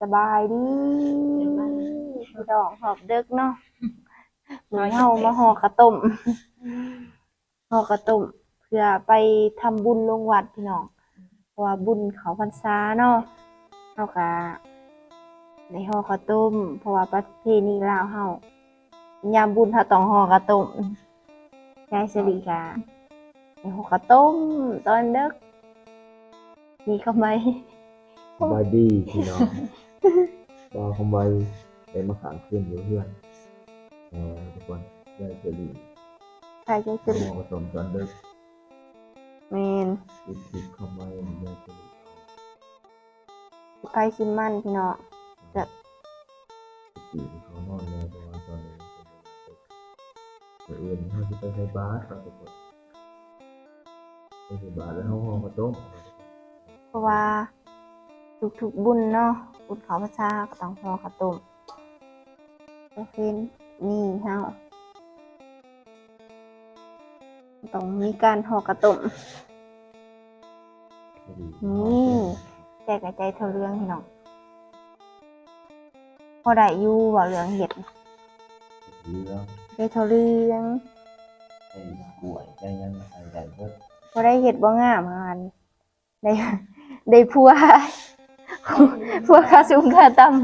สบายดีพี่ดอกหอบเด็กเนาะหนูเฮามาห่อกระต้มห่อกระต้มเพื่อไปทำบุญลงวัดพี่น้องเพราะว่าบุญเขาพรรษาเนาะเฮากะในห่อกระต้มเพราะว่าประเพณีลาวเฮายามบุญเขาต้องห่อกระต้มยายสิริกะในห่อกระต้มตอนเด็กมีเข้าไหมส บายดีพี่น้องว่าคำไว้เป็นมะขามขึ้นอยู่เพื่อนเออทุกคนได้เจอดีใครจะสิหริมอผสมจอนเด็กแมนติดติดเข้าไว้ได้เจอดีไปชิมมันพี่น้องติดติดเขานอนเลยประมาณตอนนี้เป็นเด็กเอื่นเขาจะไปใช้บาสครับทุกคนไปใช้บาสแล้วเขาห้องกระต้มเพราะว่า ทุกๆบุญเนาะบุญเขาพระชาก็ต้องห่อข้าวต้มก็เป็นนี่เฮาต้องมีการห่อกระต้มนี่แจกกระจเท่าเรื่องพี่น้องพอได้อยู่ว่าเรื่องเห็ดเรื่องได้เท่าเรื่องไอ้กล้วยไอ้ยังใส่ใส่เบิดพอได้เห็ดบ่งามงานได้ได้พัว พัวค่าสูงค่าต่ำ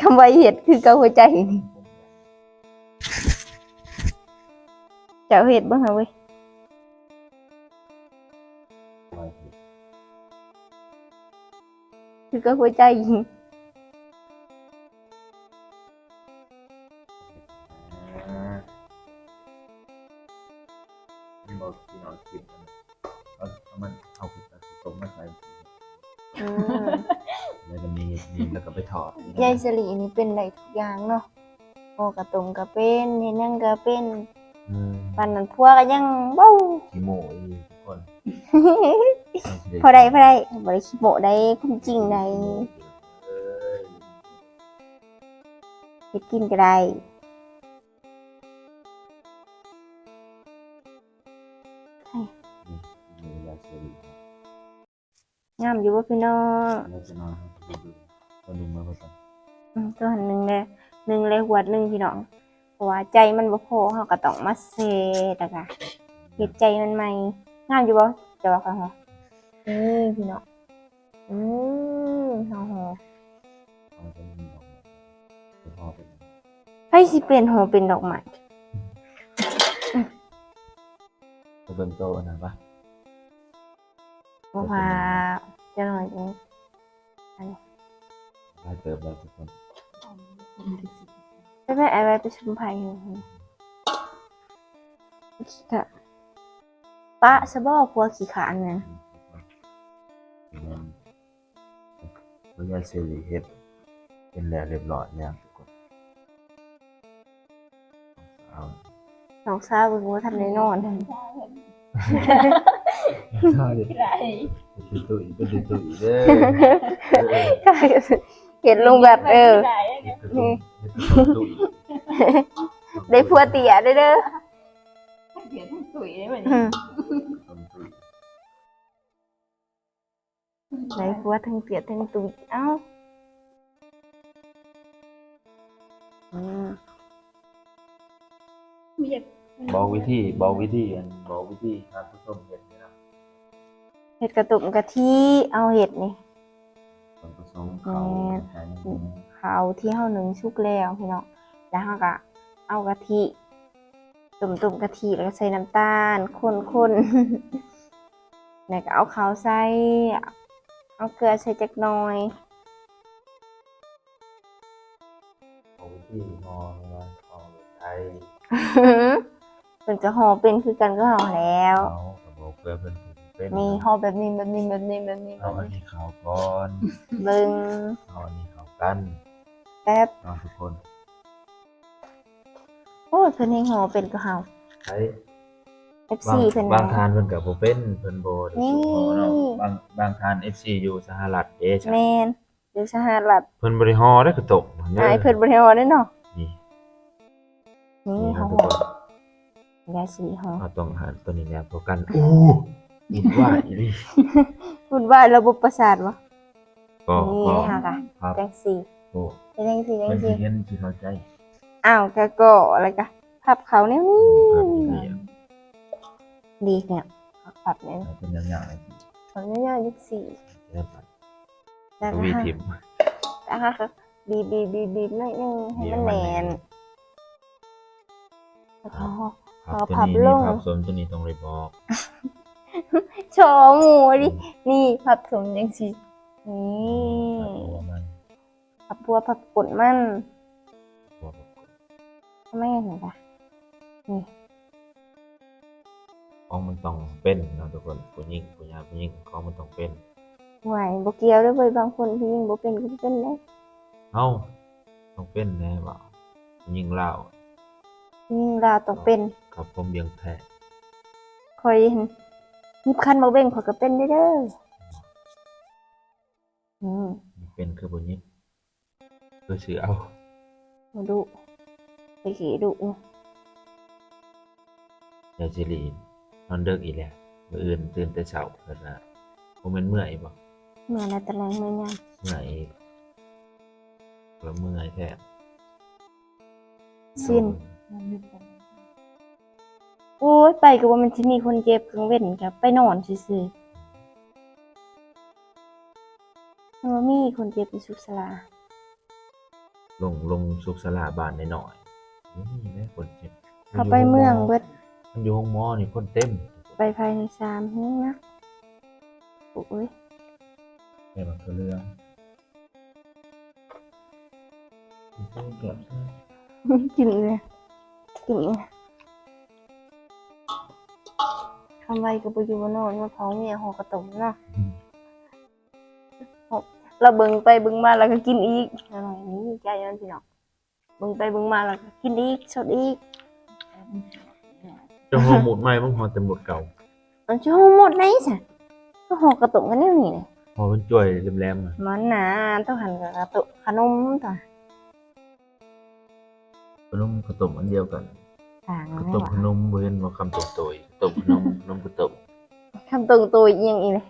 คำว่าเห็ดคือเกาหัวใจนี่เจ้าเห็ดบ้างเหรอเว้ยไว้เห็ดคือเกาหัวใจนี่อ่าบอกพี่น้องคิดมันเอาเอามันเอาไปตัดต รงมาใส่อืมแล้วก็มีมีแล้วก็ไปถอดยายสลีนี่เป็นได้ทุกอย่างเนาะโอกระตงก็เป็นเห็นยังก็เป็นอืมปันนั้นพัวก็ยังเบ้า ขี้โม่อีกทุกคนพอได้พอได้บ่ได้ขี้โมได้คุ้มจริงได้เอ้ย เฮ็ดกินก็ได้ งามอยู่ว่าพี่น้องเราจะนอนให้ดูดูตัวหนึ่งมาผสมอืมตัวหนึ่งเลยหนึ่งเลยหวดหนึ่งพี่น้องเพราะว่าใจมันบ่พอเฮาก็ต้องมาเซตะกะเฮ็ดใจมันใหม่งามอยู่บ่จะว่าเขาเหรออืมพี่น้องอืมเฮาโหเอาจะมีดอกไม้จะพอเป็นไผสิเป็นโหเป็นดอกไม้จะเบิ่งโตอันะปะว่า จะหน่อยจังได้เติบแล้วทุกคนไปแม่ไอ้ไว้ไปชุมไผอยู่ขี้ขะปะซะบ่กลัวขี้ขานนั่นวิญญาณเสรีเฮ็ดเป็นแล้วเรียบร้อยแล้วทุกคนเอาน้องสาวเบิ่งว่าทันได้นอน ใช่เป็นตุ้ยเป็นตุ้ยเด้อเห็นลุงแบบเออเป็นตุ้ยเป็นตุ้ยได้พัวเตี๋ยได้เด้อเดี๋ยวทั้งตุ๋ยได้ไหมอืมเป็นตุ้ยได้พัวทั้งเตี๋ยทั้งตุ๋ยเอ้าอืมมีอยากบอกวิธีบอกวิธีอันบอกวิธีการผสมเห็ดนี่นะ เห็ดกระตุ่มกะทิเอาเห็ดนี่ส่วนผสมเขาใช้ในนี้เขาที่เฮาหนึ่งชุกแล้วพี่น้องแล้วเฮาก็เอากะทิตุ่มตุ่มๆกะทิแล้วก็ใส่น้ำตาลคนๆแล้วก็เอาข้าวใส่เอาเกลือใส่จักหน่อยบอกวิธีงอนะเอาใช้เป็นจะห่อเป็นคือกันก็ห่อแล้วเอากระบอกเกลือเป็น เป็นมีห่อแบบนี้แบบนี้แบบนี้แบบนี้แบเอาบอันนี้นี้ขาวก่อนเบิ่งเอาอันนี้ขาวกันแป๊บเอาทุกคนโอ้ยเพิ่นให้ห่อเป็นก็เฮา ใช้ FC บางเพิ่น บางทานเพิ่นกับโบเป็นเพิ่นโบได้นี่ถูกห่อเนาะบางบางทาน FC อยู่สหรัฐเด้จ้ะแม่นอยู่สหรัฐเพิ่นบ่ได้ห่อได้กระตกมันอายเพิ่นบ่ได้ห่อได้เนาะนี่นี่นี่ครัเฮาบทุห่กอคนยาสีห่อเอาต้องหาตัวนี้แล้วตัวกันโอ้ ยินว่าอีหลีพูดว่าระบบประสาทวะก็นี่ก็เลยค่ะค่ะครับจังสี่โอ้จังสี่จัเพิ่งนสิสี่เห็นสิเข้าใจอ้าวกะก็อะไรกะพับเขาเนี่ยครับดีอะดีเนี่ยพับเนี่ยเป็นอย่างอย่างเลยขออนุญาตยี่สิบสี่เดี๋ยวตัดแล้ววีก็ทิม นะคะค่ะบีบบีบบีบบีบหน่อยหนึงให้มันบีแน่บให้มันแน่นนแล้วก็ ครับเอาตัวพับนี้ลนี่งครับสมตัวนี้ต้องเลยบอก โชว์หมูดิ นี่พับสมจังสินี่ตัวมันพับบัวพับกดมันตัวแบบทำไมเห็นปะนี่ของมันต้องเป็นเนาะทุกคนผู้หญิงผู้ชายผู้หญิงของมันต้องเป็นไหวบเกี่ยวด้วยเว้ยบางคนที่ยิงบ่เป็นก็บ่เป็นได้เอ้าต้องเป็นแน่บ่าผู้หญิงลาวยิงลาวต้องเป็น ครับผมเบียงแท้คอยเห็น ยิบคันบ่เบ่งข่อยก็เป็นได้เด้ออืมเป็นคือผู้หญิงคือสิเอามาดูไปขี่ดูนะยายสิรินอนเด็กอีกแล้วมื้ออื่นตื่นแต่เช้าเพิ่นน่ะบ่แม่นเมื่อยบ่เมื่อไรตะแลงเมื่อยามเมื่อยอีกแล้วเมื่อยแท้สิ้น โอ้ยไปก็ว่ามันสิมีคนเจ็บกลางเว้นกับไปนอนซื่อๆมันว่ามีคนเจ็บอยู่สุขศาลาลงลงสุขศาลาบ้านน้อยๆนี่แหละคนเจ็บเขาไปเมืองเบิดมันอยู่ห้องหมอนี่คนเต็มไปภายในสามเฮืองนะโอ้ยแม่มันคือเรื่องเกือบใช่กินเลยกินเลย ทำไว้ก็ไปอยู่บนนอนมาเผาเมียหอกระตุ่มเนาะเราเบิ่งไปเบิ่งมาแล้วก็กินอีกอร่อยนี่ใจยันพี่น้องเบิ่งไปเบิ่งมาแล้วก็กินอีกสดอีกจะหอหมุดใหม่บ้างหอแต่หมุดเก่ามันจะหมดไหนสิก็หอกระตุ่มกันแนี่นี่เลยหอมันจ่วยแหลมๆอะมันหนาต้องหันกับกระตุ่มขนมต่อขนมขาวต้มอันเดียวกัน ต่างขาวไม่ต้มหวาขนมเว้นว่าคำตัวโตยต้มขนมขนมขาวต้มคำตรงตัวอีกอยังอีเลย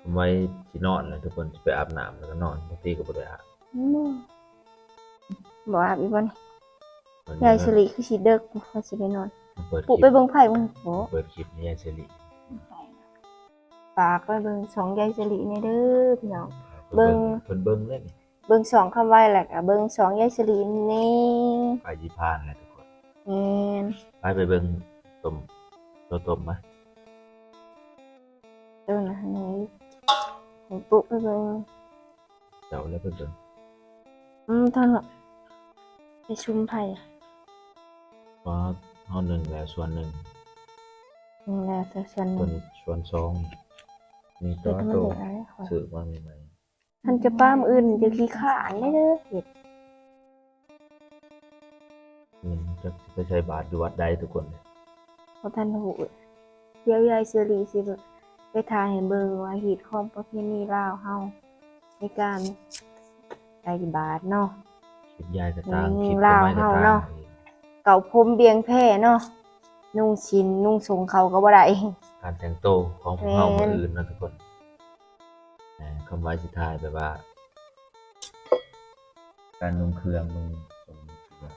ผมไว้ที่นอนเลยทุกคนจะไปอาบน้ำแล้วก็นอนบางทีก็บ่ได้อาบอืมบอกอาบอีกบ่นี่วันยายนี้สิริคือสิเด็กเขาสิได้นอนมันเปิดคปุลิปไปเบิ่งไผ่มึงโหเปิดคลิปให้ยายสิริฝากไปเบิ่งสองยายสิรินี่เด้อพี่น้อง เบิ่เบิ่งงเพิ่นเบิ่งเลยนี่ เบิ่งสองคำไว้แหละก็เบิ่งสองยายสิรินี่ไปยี่พานเลยทุกคนแม่นไปไปเบิ่งต้มตัวต้มไหมเด้อนะนี่ให้ปุ๊ไปเบิ่งเดี๋ยวแล้วไปเบิ่งอืมท่านละไปชุมไผ่ว่าเฮาหนึ่งแล้วส่วนหนึ่งนี่แหละแต่ส่วนตัวนี้นี้ส่วนสองนี่เฮ็ตัดวให้มันโตเด็กอะไรขอซื้อมาใหม่ ท่านจะป้ามออื่นจะขี้ขลานได้เด้อเฮ็ดๆเงินจะไปใช้บาทอยู่วัดใดทุกคนเลยเพราะท่านหูเดี๋ยวยายสิริสิไปทายให้เบิ่งว่าฮีตของประเพณีลาวเฮาในการใส่บาตรเนาะคลิปยายก็ตามอืมคลิปลาวก็ไม่ก็เฮาตามเนาะเก่าพรมเบียงแพร่เนาะนุ่งชินนุ่งทรงเขาก็บ่ได้ การแต่งตัวของพวกเฮาแม่เมื่อนอื่นนะทุกคนนะ คำไว้สุดท้ายแบบว่า การนุ่งเครื่องนุ่งทรงเครื่อง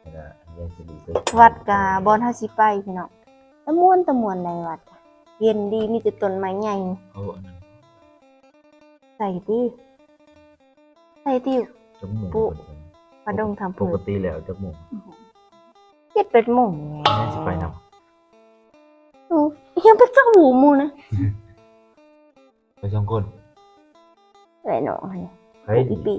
แล้วก็ยายสิริไปวัดกาบอนเฮาสิไปพี่น้องตะม่วนตะม่วนในวัดเย็นดีมีแต่ต้นไม้ใหญ่เอาอันนั้นใส่ติใส่ติ จมูกปุ๊ ปลาดงทำปเพิ่กนติแล้วจมูกเฮ็ดเป็ดหม่งแม่สิไปนำโอ้ยังไปกับหูหมู่นะไป สองคนไอ้น้องนี่เฮ้ยอีปี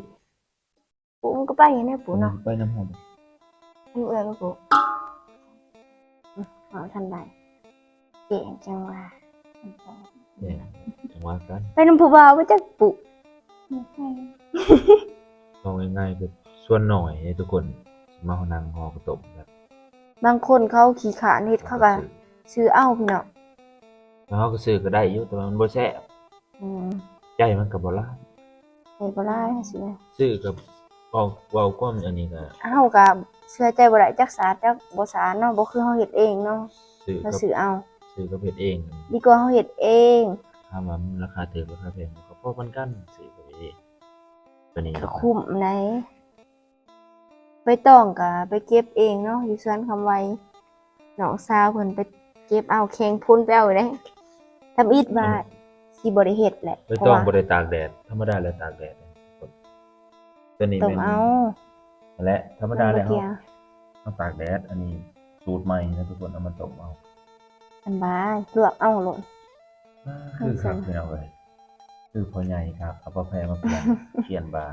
ปู่มันก็ไปอย่างนี้ปู่เนาะไปน้ำหอมมันเอื้อยก็ปู่อืมเอาทันได้เก่งจังว่าเนี่ยจังหวะกันไปนำผู้บ่าวไปจักปู่เอาง่ายๆคือส่วนหน่อยให้ทุกคนสิมานั่งหอกระตบแบบบางคนเขาขี้ขลาดเฮ็ดเขาก็ซื้อซื้อเอาพี่น้องแล้วเขาก็ซื้อก็ได้อยู่แต่ว่ามันบ่แซ่บ อืมใจมันก็บ่หลายเฮ็ดบ่ได้สิแม่ซื้อกับเว้าเว้าความอันนี้ก็เฮาก็เชื่อใจบ่ได้จักสาจักบ่สาเนาะบ่คือเฮาเฮ็ดเองเนาะซื้อเรากับซื้อเอา ซื้อกับเฮ็ดเองดีกว่าเฮาเฮ็ดเองามว่ามันราคาถูกราคาแพงก็พอมันกันสิตัวนี้ตัวนี้ก็คุ้มไหนไปต้องก็ไปเก็บเองเนาะอยู่สวนคำไว้น้องสาวเพิ่นไปเก็บเอาแข็งพุ่นไปเอาได้ทำอิดว่า สิบ่ได้เฮ็ดแหละไม่เพราะต้องว่าบ่ได้ตากแดดธรรมดาแล้วตากแดดนะตัวนี้ต้องเป็นเอาและ ธรรมดาแล้วเมื่อกี้เอาตากแดด อันนี้สูตรใหม่นะทุกคนเอามาต้มเอาอันบาลวกเอาโลดคือครับพี่น้องเอ้ยคือพ่อใหญ่ครับเอาปลาแพรมาเปลี่ยนเขียนบา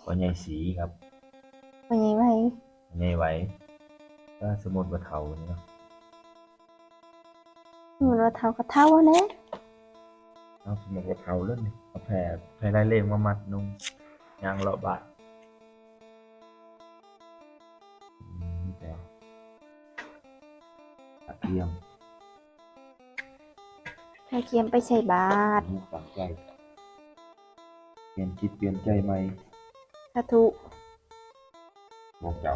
พ่อใหญ่สีครับมันยังไงพ่อใหญ่ไหวก็สมุดว่าเฒ่านี่เนาะ มันว่าเท่ากับเท่าแหละ เอาสมุดว่าเฒ่าเรื่องนี้เอาแพรแพรไล่เลงมามัดนุ่งยางเลาะบาดอืมนี่แต่กระเทียมให้เคียมไปใส่บาตรนี่ฝังใจเปลี่ยนจิตเปลี่ยนใจใหม่สาธุบอกเจ้า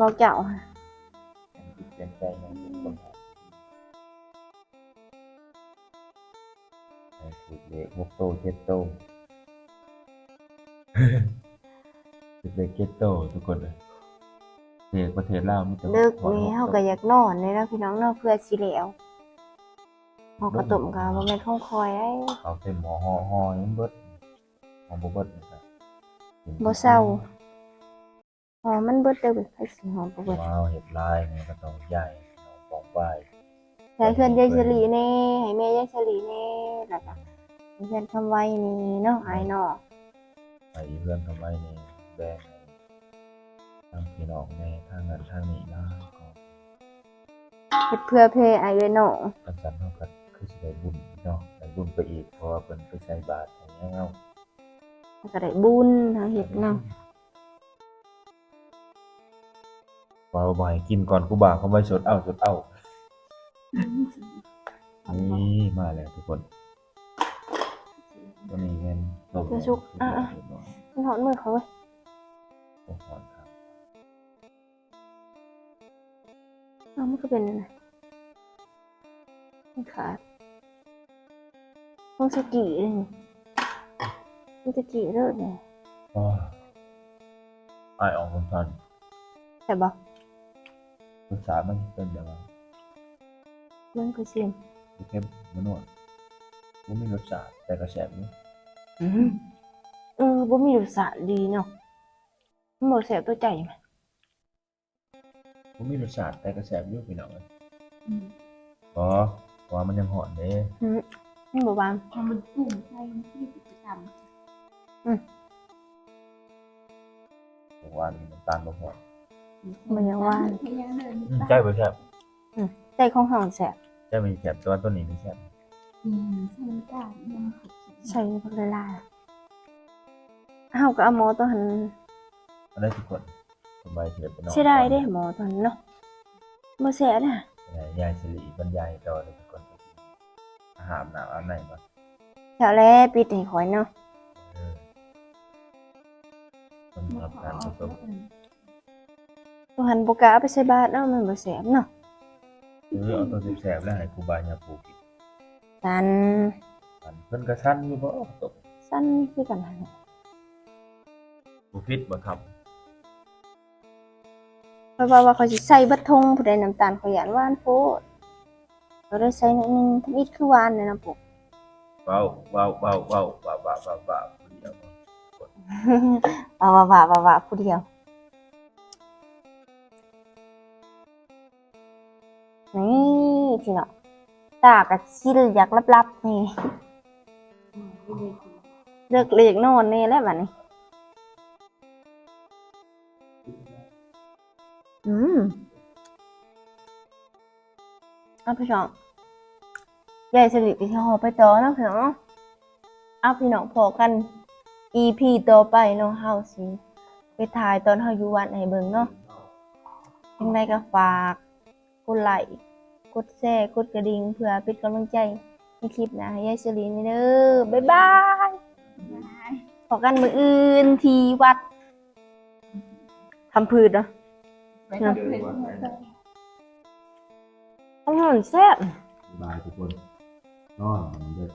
บอกเจ้าเปลี่ยนใจใหม่เป็นคนหาไอ้ ถูกเลขหกโตเจ็ดโตถูกเลขเจ็ดโตทุกคนเลยเด็กประเทศลาวมีแต่เลิกหกแม่หเฮาก็อยากนอนเลยนะพี่น้องเนาะเพื่อสิแล้วเฮากระตุ่มก็บ่แม่นของคอยไอ้เขาเต็มหมอห่อห่อยังเบิดหอบ่เบิดนะครับบ่เศร้าหอมมันเบิดเด้อเว้ยไผสิหอมบ่เบิดว้าวเห็ดลายมันก็ต้องใหญ่น้องปองป้ายให้เพื่อนยายฉลีแน่ ให้แม่ยายฉลีแน่แล้วก็ให้เพื่อนคำไว้นี่เนาะอายเนาะไปเพื่อนทำไมนี่แบ่งให้ทางพี่น้องแม่ทางนั้นทางนี้นะก็เฮ็ดเพื่อเพอายเอ้ยเนาะกันสันเท่ากันคือสิได้บุญเนาะได้บุญไปอีกเพราะว่าเพิ่นไปใส่บาตรอย่างเงี้ยเนาะแล้วก็ได้บุญเฮาเฮ็ดเนาะว่าบ่ให้กินก่อนกูบ่าเขาไว้สดเอาสดเอา นี่มาแล้วทุกคนตัวนี้แม่นต้มเดี๋ยวชุกอะเรียบร้อยๆมันหอมมือเขาเว้ยต้มก่อนครับอ้าวมันก็เป็นอันนะมันขาดต้องสกีเลยนี่มันสกีเลิศเนี่ยอ้าวอ้ายออกสั้นแต่บอกๆรสชาติมันเป็นแบบว่ามันก็เสียม เข้มมันนวลมันมีรสชาติแต่ก็แซ่บอยู่เออบ่มีรสชาติดีเนาะมันบ่แสบตัวใจไหมมันมีรสชาติแต่ก็แซ่บอยู่พี่น้องเอ้ยบ่เพราะว่ามันยังหอนเด้มันบ่บางพอมันกุ้งใส่ที่กิจกรรมบอกว่ามีน้ำตาลบ่พอมันยังว่านพยายามเดินอืมใช่บ่แซ่บใจของห้องแสบ ใช่มีแซ่บแตัวาตัวนี้มีแซ่บอืมใส่น้ำตาลยังขบใส่บักละลายเฮาก็เอาหมอตัวหันอันนี้ทุกคนสบายเถิดไปนอนใช่ได้เด้หมอตัวนั้นเนาะบ่แสบน่ะได้ยายสิริบรรยายต่อเลยทุกคนไปกินอาหารหนาวอันไหนมาแถวแลปิดให้ข่อยเนาะเออสำหรับการผสมตัวหันบ่กล้าเอาไปใส่บาตรเนาะมันบ่แสบเนาะ หรือเอาตัวแซ่บๆแล้วให้ครูบาญาปูกินตันอันเพิ่นก็สั้นอยู่บ่ตกสั้นคือกันหั่นแหละบ่ผิดบ่ครับเพราะว่าว่าเขาสิใส่เบัดทงผู้ใดน้ำตาลเขาหยานหวานโพดเราได้ใส่นิดนึงทำอิดคือหวานเลยนะปุ๊เว้าเว้าเว้าเว้าเว้าเว้าเว้าเว้าผู้เดียวบ่ว่าว่าว่าว่าว่าผู้เดียว พี่เนาะตากับชิลอยากลับๆนี่เลิกเลีกโนอนนี่แล้วบัดนี้ อืมเอาพี่น้องยายสลิดที่หอไปต่อเนาะพี่น้องเอาพี่น้องพอกัน EP ต่อไปเนาะเฮาสิไปถ่ายตอนเฮาอยู่วัดให้เบิ่งเนาะยังไงก็ฝากกดไลค์ ดแชร์กดกระดิ่งเพื่อเป็นกำลังใจในคลิปหนะยายสลีนี่เด้อบ๊ายบายพอกันมื้ออื่นที่วัดทำพืชเนาะไปกับเพื่อนอาหารแซ่บ บายทุกคนนอนเด็ก